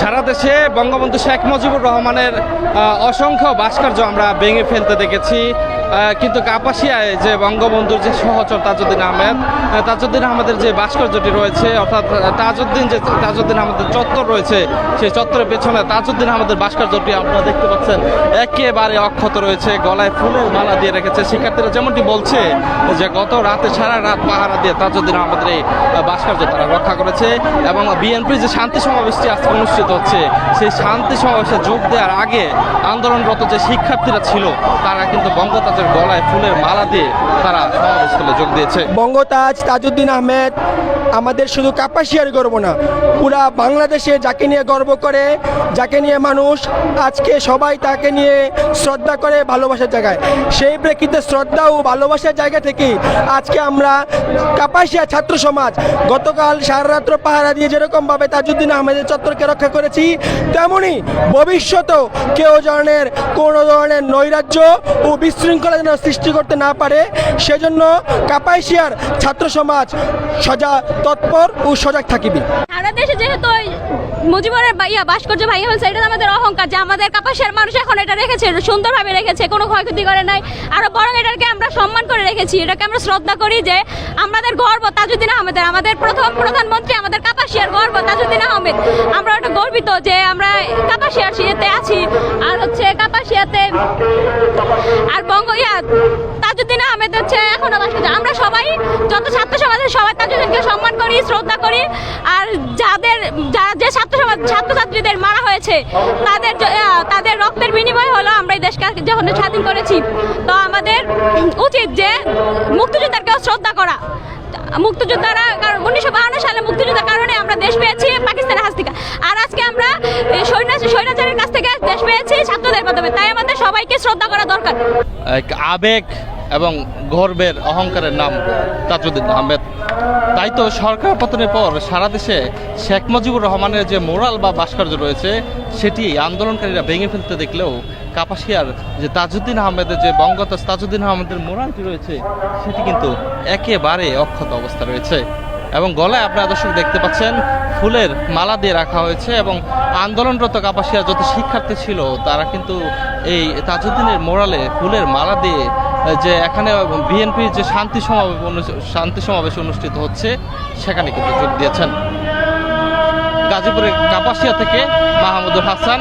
সারা দেশে বঙ্গবন্ধু শেখ মুজিবুর রহমানের অসংখ্য ভাস্কর্য আমরা ভেঙে ফেলতে দেখেছি। কিন্তু কাপাসিয়ায় যে বঙ্গবন্ধুর যে সহচর তাজউদ্দিন আহমেদ আহ, তাজউদ্দিন আহমেদের যে ভাস্কর্যটি রয়েছে অর্থাৎ তাজউদ্দিন যে তাজউদ্দিন আহমেদের চত্বর রয়েছে সেই চত্বরের পেছনে তাজউদ্দিন আহমেদের ভাস্কর্যটি আপনারা দেখতে পাচ্ছেন। একেবারে অক্ষত রয়েছে গলায় ফুলের মালা দিয়ে রেখেছে। শিক্ষার্থীরা যেমনটি বলছে যে গত রাতে সারা রাত পাহারা দিয়ে তাজউদ্দিন আহমেদের এই ভাস্কর্য তারা রক্ষা করেছে এবং বিএনপির যে শান্তি সমাবেশটি আজকে অনুষ্ঠিত হচ্ছে। সেই শান্তি সমাবেশে যোগ দেওয়ার আগে আন্দোলনরত যে শিক্ষার্থীরা ছিল, তারা কিন্তু বঙ্গতাজের গলায় ফুলের মালা দিয়ে তারা সমাবেশস্থলে যোগ দিয়েছে। বঙ্গতাজ তাজউদ্দিন আহমেদ আমাদের শুধু কাপাসিয়ার গর্ব না, পুরা বাংলাদেশে যাকে নিয়ে গর্ব করে, যাকে নিয়ে মানুষ আজকে সবাই তাকে নিয়ে শ্রদ্ধা করে ভালোবাসার জায়গায়। সেই প্রেক্ষিতে শ্রদ্ধা ও ভালোবাসার জায়গা থেকে আজকে আমরা কাপাসিয়া ছাত্র সমাজ গতকাল সারা রাত্র পাহারা দিয়ে যেরকমভাবে তাজউদ্দিন আহমেদের চত্বরকে রক্ষা করেছি, তেমনি ভবিষ্যতেও কেউ ধরনের কোনো ধরনের নৈরাজ্য ও বিশৃঙ্খলা যেন সৃষ্টি করতে না পারে, সেজন্য কাপাইশিয়ার ছাত্র সমাজ সজা তৎপর ও সজাগ থাকিবে। সারা দেশে যেহেতু মুজিবরের ভাইয়া, ভাস্কর্য ভাইয়া হয়েছে, এটা আমাদের অহংকার যে আমাদের কাপাসের মানুষ এখন এটা রেখেছে, সুন্দরভাবে রেখেছে, কোনো ক্ষয়ক্ষতি করে নাই। আরও বরং এটাকে আমরা সম্মান করে রেখেছি, এটাকে আমরা শ্রদ্ধা করি যে আমাদের গর্ব তাজুদ্দিন আহমেদের, আমাদের প্রথম প্রধানমন্ত্রী, আমাদের কাপাসিয়ার গর্ব তাজুদ্দিন আহমেদ। আমরা ওটা গর্বিত যে আমরা কাপাসিয়ার সিয়েতে আছি, আর হচ্ছে কাপাসিয়াতে আর বঙ্গ, ইয়া তাজুদ্দিন আহমেদ হচ্ছে এখনও ভাস্কর্য। আমরা সবাই, যত ছাত্র সমাজের সবাই তাজুদ্দিনকে সম্মান করি, শ্রদ্ধা করি। আর যাদের, যে ছাত্র সমাজ, ছাত্রছাত্রীদের মারা হয়েছে, তাদের তাদের রক্তের বিনিময় হলো আমরা এই দেশকে যখন স্বাধীন করেছি। তো আমাদের উচিত যে মুক্তিযোদ্ধাকেও শ্রদ্ধা করা। মুক্তিযোদ্ধারা, কারণ উনিশশো বাহান্ন সালে মুক্তিযোদ্ধার কারণে আমরা দেশ পেয়েছি পাকিস্তানের হাত থেকে। আর আজকে আমরা সৈন্য স্বৈরাচারের কাছ থেকে দেশ পেয়েছি ছাত্রদের মাধ্যমে। তাই আমাদের সবাইকে শ্রদ্ধা করা দরকার। আবেগ এবং গর্বের অহংকারের নাম তাজউদ্দিন আহমেদ। তাই তো সরকার পতনের পর সারা দেশে শেখ মুজিবুর রহমানের যে মোরাল বা ভাস্কর্য রয়েছে, সেটি আন্দোলনকারীরা ভেঙে ফেলতে দেখলেও কাপাসিয়ার যে তাজউদ্দিন আহমেদের যে বঙ্গতাজ তাজউদ্দিন আহমেদের মোরালটি রয়েছে, সেটি কিন্তু একেবারে অক্ষত অবস্থা রয়েছে। এবং গলায় আপনারা দর্শক দেখতে পাচ্ছেন, ফুলের মালা দিয়ে রাখা হয়েছে এবং আন্দোলনরত কাপাসিয়া যত শিক্ষার্থী ছিল, তারা কিন্তু এই তাজউদ্দিনের মোরালে ফুলের মালা দিয়ে যে এখানে বিএনপির যে শান্তি সমাবেশ শান্তি সমাবেশ অনুষ্ঠিত হচ্ছে, সেখানে কিন্তু যোগ দিয়েছেন। গাজীপুরের কাপাসিয়া থেকে মাহমুদুল হাসান।